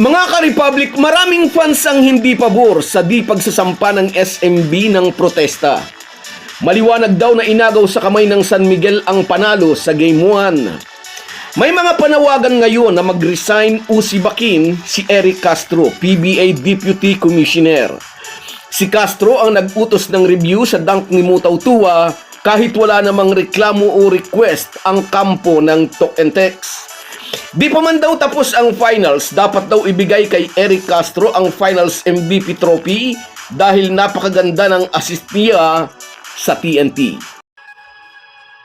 Mga ka-Republic, maraming fans ang hindi pabor sa di pagsasampa ng SMB ng protesta. Maliwanag daw na inagaw sa kamay ng San Miguel ang panalo sa Game 1. May mga panawagan ngayon na mag-resign o sibakin si Eric Castro, PBA Deputy Commissioner. Si Castro ang nag-utos ng review sa dunk ni Mutaw Tua kahit wala namang reklamo o request ang kampo ng Talk and Text. Di pa man daw tapos ang finals, dapat daw ibigay kay Eric Castro ang finals MVP trophy dahil napakaganda ng assist niya sa TNT.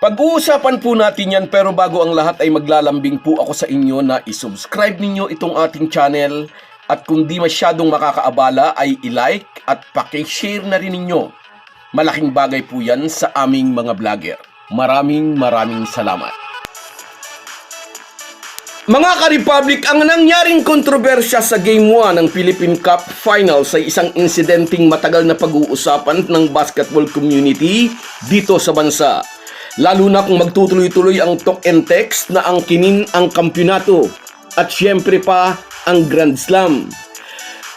Pag-uusapan po natin yan pero bago ang lahat ay maglalambing po ako sa inyo na isubscribe ninyo itong ating channel at kung di masyadong makakaabala ay i-like at pakishare na rin ninyo. Malaking bagay po yan sa aming mga vlogger. Maraming maraming salamat. Mga ka-Republic, ang nangyaring kontrobersya sa Game 1 ng Philippine Cup Finals ay isang insidenteng matagal na pag-uusapan ng basketball community dito sa bansa. Lalo na kung magtutuloy-tuloy ang talk and text na ang kinin ang kampyonato at syempre pa ang Grand Slam.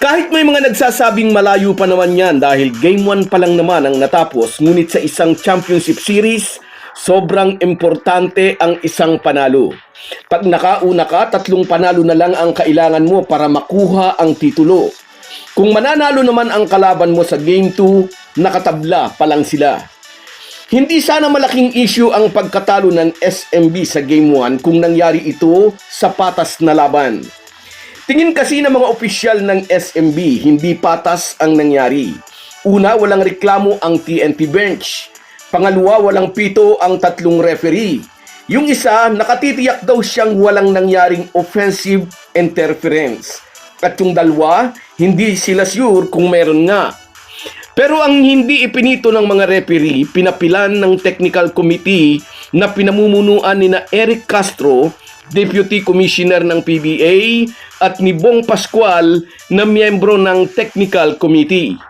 Kahit may mga nagsasabing malayo pa naman yan dahil Game 1 pa lang naman ang natapos ngunit sa isang championship series, sobrang importante ang isang panalo. Pag nakauna ka, tatlong panalo na lang ang kailangan mo para makuha ang titulo. Kung mananalo naman ang kalaban mo sa Game 2, nakatabla pa lang sila. Hindi sana malaking issue ang pagkatalo ng SMB sa Game 1 kung nangyari ito sa patas na laban. Tingin kasi ng mga opisyal ng SMB, hindi patas ang nangyari. Una, walang reklamo ang TNT bench. Pangalawa, walang pito ang tatlong referee. Yung isa, nakatitiyak daw siyang walang nangyaring offensive interference. At yung dalawa, hindi sila sure kung meron nga. Pero ang hindi ipinito ng mga referee, pinapilan ng technical committee na pinamumunuan ni na Eric Castro, Deputy Commissioner ng PBA, at ni Bong Pascual na miyembro ng Technical Committee.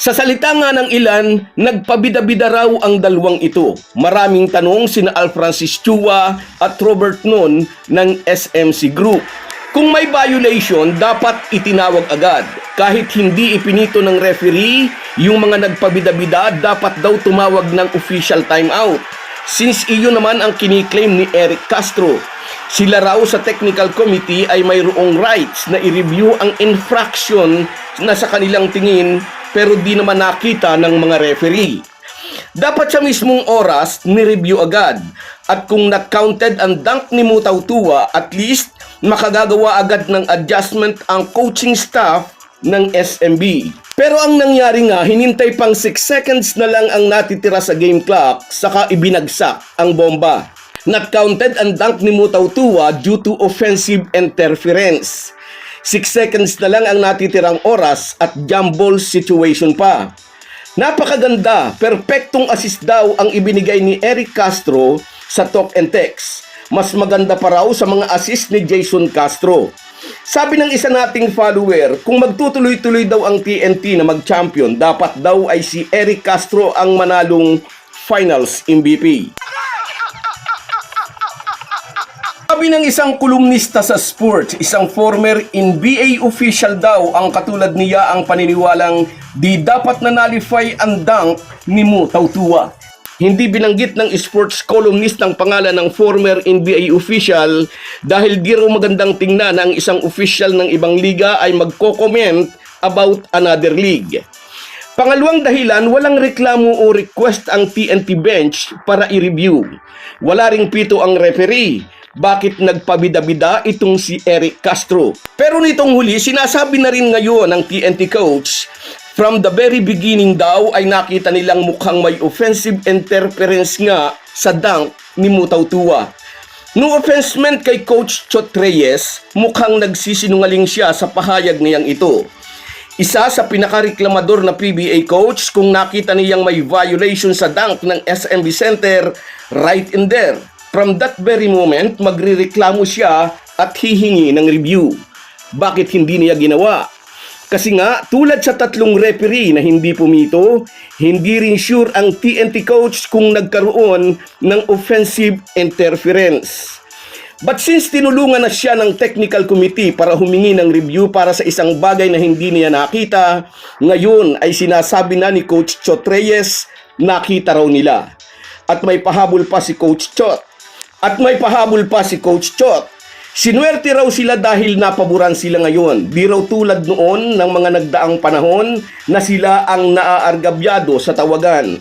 Sa salita nga ng ilan, nagpabida-bida raw ang dalawang ito. Maraming tanong sina Al Francis Chua at Robert Nun ng SMC Group. Kung may violation, dapat itinawag agad. Kahit hindi ipinito ng referee, yung mga nagpabida-bida dapat daw tumawag ng official timeout. Since iyon naman ang kiniklaim ni Eric Castro. Sila raw sa technical committee ay mayroong rights na i-review ang infraction na sa kanilang tingin pero di naman nakita ng mga referee. Dapat sa mismong oras, ni-review agad. At kung not-counted ang dunk ni Mutaw Tua, at least makagagawa agad ng adjustment ang coaching staff ng SMB. Pero ang nangyari nga, hinintay pang 6 seconds na lang ang natitira sa game clock, saka ibinagsak ang bomba. Not counted ang dunk ni Mutaw Tua due to offensive interference. 6 seconds na lang ang natitirang oras at jump situation pa. Napakaganda, perpektong assist daw ang ibinigay ni Eric Castro sa talk and text. Mas maganda pa raw sa mga assist ni Jason Castro. Sabi ng isa nating follower, kung magtutuloy-tuloy daw ang TNT na mag-champion, dapat daw ay si Eric Castro ang manalong finals MVP. Sabi ng isang kolumnista sa sports, isang former NBA official daw ang katulad niya ang paniniwalang di dapat na nalify ang dunk ni Mo Tautua. Hindi binanggit ng sports columnist ang pangalan ng former NBA official dahil di raw magandang tingnan na ang isang official ng ibang liga ay magko-comment about another league. Pangalawang dahilan, walang reklamo o request ang TNT bench para i-review. Wala ring pito ang referee. Bakit nagpabida-bida itong si Eric Castro? Pero nitong huli, sinasabi na rin ngayon ng TNT coach, from the very beginning daw ay nakita nilang mukhang may offensive interference nga sa dunk ni Mutaw Tua. No offense meant kay Coach Chot Reyes, mukhang nagsisinungaling siya sa pahayag niyang ito. Isa sa pinakareklamador na PBA coach kung nakita niyang may violation sa dunk ng SMB Center right in there. From that very moment, magrireklamo siya at hihingi ng review. Bakit hindi niya ginawa? Kasi nga, tulad sa tatlong referee na hindi pumito, hindi rin sure ang TNT coach kung nagkaroon ng offensive interference. But since tinulungan na siya ng technical committee para humingi ng review para sa isang bagay na hindi niya nakita, ngayon ay sinasabi na ni Coach Chot Reyes, nakita raw nila. At may pahabol pa si Coach Chot. At may pahabol pa si Coach Chot. Sinuwerte raw sila dahil napaboran sila ngayon. Di raw tulad noon ng mga nagdaang panahon na sila ang naaargabyado sa tawagan.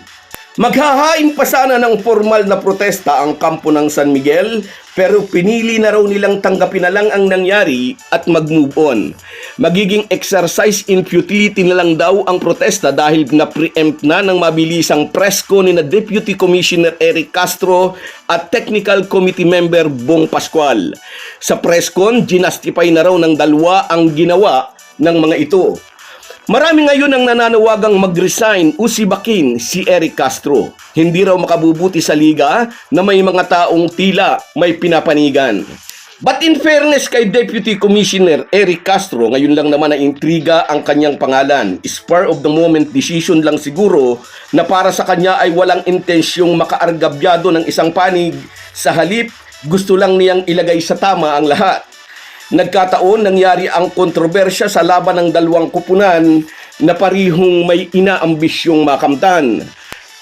Maghahain pa sana ng formal na protesta ang kampo ng San Miguel pero pinili na raw nilang tanggapin na lang ang nangyari at mag-move on. Magiging exercise in futility na lang daw ang protesta dahil na-preempt na ng mabilisang presko ni na Deputy Commissioner Eric Castro at Technical Committee Member Bong Pascual. Sa preskon, ginastify na raw ng dalawa ang ginawa ng mga ito. Marami ngayon ang nananawagang mag-resign o sibakin si Eric Castro. Hindi raw makabubuti sa liga na may mga taong tila may pinapanigan. But in fairness kay Deputy Commissioner Eric Castro, ngayon lang naman na intriga ang kanyang pangalan. Spur of the moment decision lang siguro na para sa kanya ay walang intensyong makaargabyado ng isang panig. Sa halip, gusto lang niyang ilagay sa tama ang lahat. Nagkataon nangyari ang kontrobersya sa laban ng dalawang kupunan na parihong may inaambisyong makamtan.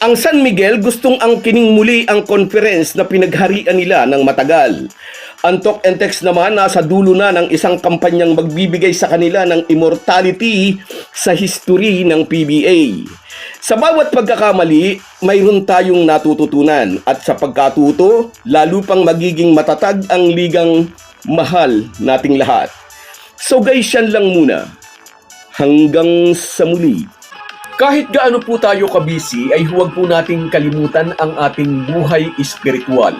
Ang San Miguel gustong angkining muli ang conference na pinagharian nila ng matagal. Antok and Tex naman nasa dulo na ng isang kampanyang magbibigay sa kanila ng immortality sa history ng PBA. Sa bawat pagkakamali, mayroon tayong natututunan at sa pagkatuto, lalo pang magiging matatag ang ligang mahal nating lahat. So guys, yan lang muna. Hanggang sa muli. Kahit gaano po tayo kabisi ay huwag po nating kalimutan ang ating buhay espiritual.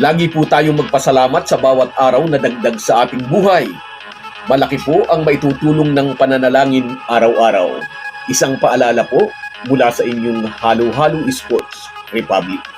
Lagi po tayong magpasalamat sa bawat araw na dagdag sa ating buhay. Malaki po ang maitutulong ng pananalangin araw-araw. Isang paalala po mula sa inyong Halo-Halo Sports Republic.